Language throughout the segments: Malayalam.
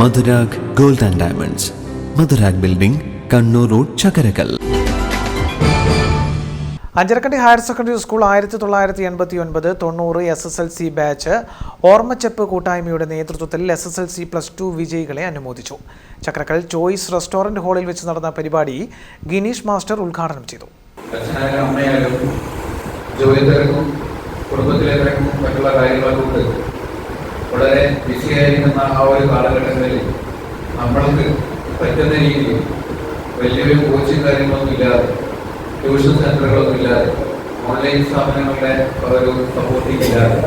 Madhurag gold and diamonds. Madhurag building Kannur road Chakkarakal. Anjarakandy higher secondary school ആയിരത്തി തൊള്ളായിരത്തി എൺപത്തി ഒൻപത് തൊണ്ണൂറ് S S L C batch ഓർമ്മച്ചെപ്പ് കൂട്ടായ്മയുടെ നേതൃത്വത്തിൽ S S L C plus two വിജയികളെ അനുമോദിച്ചു. ചക്രക്കൽ ചോയ്സ് റെസ്റ്റോറന്റ് ഹാളിൽ വെച്ച് നടന്ന പരിപാടി ഗിനീഷ് മാസ്റ്റർ ഉദ്ഘാടനം ചെയ്തു. കുടുംബത്തിലെ തിരക്കും മറ്റുള്ള കാര്യങ്ങളൊക്കെ വളരെ ബിസിയായിരിക്കുന്ന ആ ഒരു കാലഘട്ടങ്ങളിൽ നമ്മൾക്ക് പറ്റുന്ന രീതിയിൽ വലിയൊരു കോച്ചിങ് കാര്യങ്ങളൊന്നും ഇല്ലാതെ ട്യൂഷൻ സെന്ററുകളൊന്നും ഇല്ലാതെ ഓൺലൈൻ സ്ഥാപനങ്ങളുടെ ഒരു സപ്പോർട്ടിങ് ഇല്ലാതെ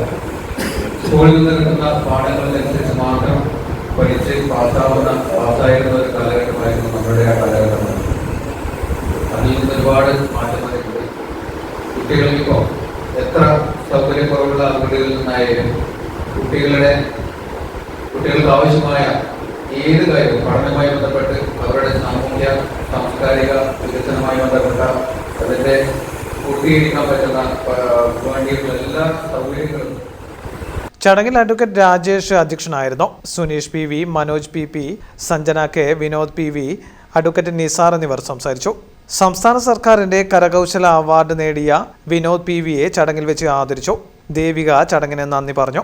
സ്കൂളിൽ നിന്ന് കിട്ടുന്ന പാഠങ്ങളനുസരിച്ച് മാത്രം പഠിച്ച് പാസ്സാവുന്ന പാസ്സായിരുന്ന ഒരു കാലഘട്ടമായിരുന്നു നമ്മുടെ ആ കാലഘട്ടം. അതിൽ നിന്ന് ഒരുപാട് മാറ്റം വന്നിട്ടുണ്ട് കുട്ടികൾക്കിപ്പോൾ എത്ര സൗകര്യക്കുറവുള്ള വീടുകളിൽ നിന്നായാലും കുട്ടികളുടെ കുട്ടികൾക്ക് ആവശ്യമായ ഏത് കാര്യവും പഠനവുമായി ബന്ധപ്പെട്ട് അവരുടെ സാമൂഹ്യ സാംസ്കാരിക വികസനവുമായി ബന്ധപ്പെട്ട അതിന്റെ പൂർത്തീകരിക്കാൻ പറ്റുന്ന വേണ്ടിയിട്ടുള്ള എല്ലാ സൗകര്യങ്ങളും ചടങ്ങിൽ അഡ്വക്കേറ്റ് രാജേഷ് അധ്യക്ഷനായിരുന്നു. Suneesh P V Manoj P P Sanjana K Vinod P V advocate Nisar എന്നിവർ സംസാരിച്ചു. സംസ്ഥാന സർക്കാരിന്റെ കരകൗശല അവാർഡ് നേടിയ വിനോദ് പി വിയെ ചടങ്ങിൽ വെച്ച് ആദരിച്ചു. ദേവിക ചടങ്ങിന് നന്ദി പറഞ്ഞു.